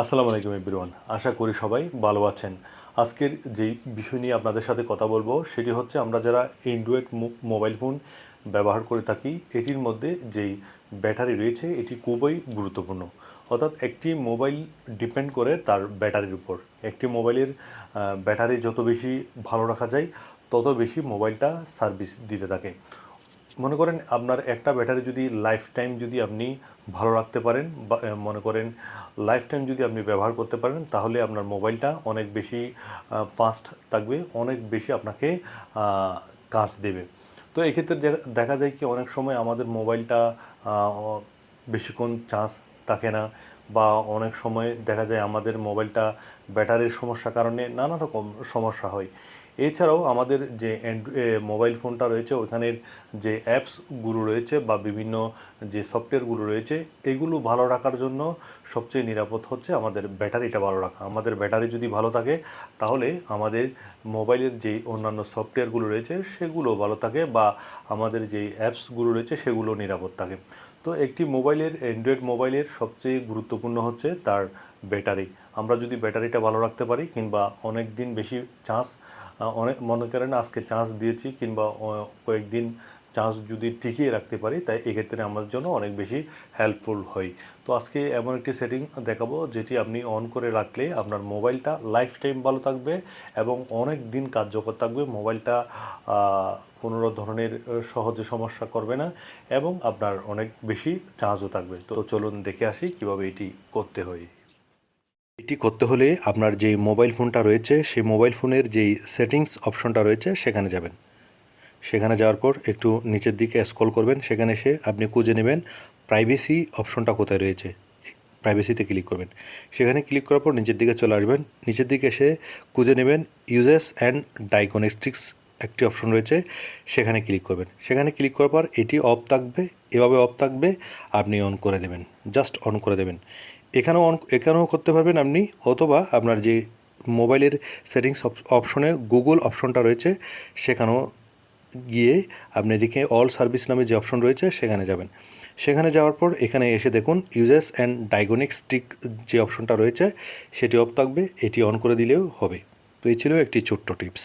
আসসালামু আলাইকুম এভরিওয়ান। আশা করি সবাই ভালো আছেন। আজকের যেই বিষয় নিয়ে আপনাদের সাথে কথা বলব, সেটি হচ্ছে আমরা যারা অ্যান্ড্রয়েড মোবাইল ফোন ব্যবহার করে থাকি, এটির মধ্যে যেই ব্যাটারি রয়েছে, এটি খুবই গুরুত্বপূর্ণ। অর্থাৎ একটি মোবাইল ডিপেন্ড করে তার ব্যাটারির উপর। একটি মোবাইলের ব্যাটারি যত বেশি ভালো রাখা যায়, তত বেশি মোবাইলটা সার্ভিস দিতে থাকে। মনে করেন আপনার একটা ব্যাটারি যদি লাইফ টাইম যদি আপনি ভালো রাখতে পারেন বা মনে করেন লাইফ টাইম যদি আপনি ব্যবহার করতে পারেন, তাহলে আপনার মোবাইলটা অনেক বেশি ফাস্ট থাকবে, অনেক বেশি আপনাকে কাজ দেবে। তো এক্ষেত্রে দেখা যায় কি অনেক সময় আমাদের মোবাইলটা বেশিক্ষণ চার্জ থাকে না। বা অনেক সময় দেখা যায় আমাদের মোবাইলটা ব্যাটারির সমস্যার কারণে নানা রকম সমস্যা হয়। এছাড়াও আমাদের যে মোবাইল ফোনটা রয়েছে, ওখানের যে অ্যাপসগুলো রয়েছে বা বিভিন্ন যে সফটওয়্যারগুলো রয়েছে, এগুলো ভালো রাখার জন্য সবচেয়ে নিরাপদ হচ্ছে আমাদের ব্যাটারিটা ভালো রাখা। আমাদের ব্যাটারি যদি ভালো থাকে, তাহলে আমাদের মোবাইলের যে অন্যান্য সফটওয়্যারগুলো রয়েছে, সেগুলো ভালো থাকে বা আমাদের যে অ্যাপসগুলো রয়েছে, সেগুলো নিরাপদ থাকে। তো একটি মোবাইলের, অ্যান্ড্রয়েড মোবাইলের সবচেয়ে গুরুত্বপূর্ণ হচ্ছে তার ব্যাটারি। আমরা যদি ব্যাটারিটা ভালো রাখতে পারি কিংবা অনেক দিন বেশি চার্জ অনেক, মনে করেন আজকে চার্জ দিয়েছি কিংবা কয়েকদিন চার্জ যদি টিকিয়ে রাখতে পারি, তাই এক্ষেত্রে আমার জন্য অনেক বেশি হেল্পফুল হয়। তো আজকে এমন একটি সেটিং দেখাবো, যেটি আপনি অন করে রাখলে আপনার মোবাইলটা লাইফ টাইম ভালো থাকবে এবং অনেক দিন কার্যকর থাকবে। মোবাইলটা কোনো ধরনের সহজে সমস্যা করবে না এবং আপনার অনেক বেশি চার্জও থাকবে। তো চলুন দেখে আসি কীভাবে এটি করতে হয়। এটি করতে হলে আপনার যে মোবাইল ফোনটা রয়েছে, সেই মোবাইল ফোনের যেই সেটিংস অপশনটা রয়েছে, সেখানে যাবেন। সেখানে যাওয়ার পর একটু নিচের দিকে স্ক্রল করবেন, সেখানে এসে আপনি খুঁজে নেবেন প্রাইভেসি অপশনটা কোথায় রয়েছে। প্রাইভেসিতে ক্লিক করবেন। সেখানে ক্লিক করার পর নিচের দিকে চলে আসবেন। নিচের দিকে এসে খুঁজে নেবেন ইউজেস অ্যান্ড ডায়াগনস্টিক্স একটি অপশন রয়েছে, সেখানে ক্লিক করবেন। সেখানে ক্লিক করার পর এটি অফ থাকবে, এভাবে অফ থাকবে, আপনি অন করে দেবেন জাস্ট অন করে দেবেন। এখানেও অন এখানেও করতে পারবেন আপনি, অথবা আপনার যে মোবাইলের সেটিংস অপশনে গুগল অপশনটা রয়েছে, সেখানেও গিয়ে আপনি এদিকে অল সার্ভিস নামে যে অপশন রয়েছে সেখানে যাবেন। সেখানে যাওয়ার পর এখানে এসে দেখুন ইউজেস অ্যান্ড ডায়গনিক স্টিক যে অপশনটা রয়েছে, সেটি অফ থাকবে, এটি অন করে দিলেও হবে। তো এই ছিল একটি ছোট্ট টিপস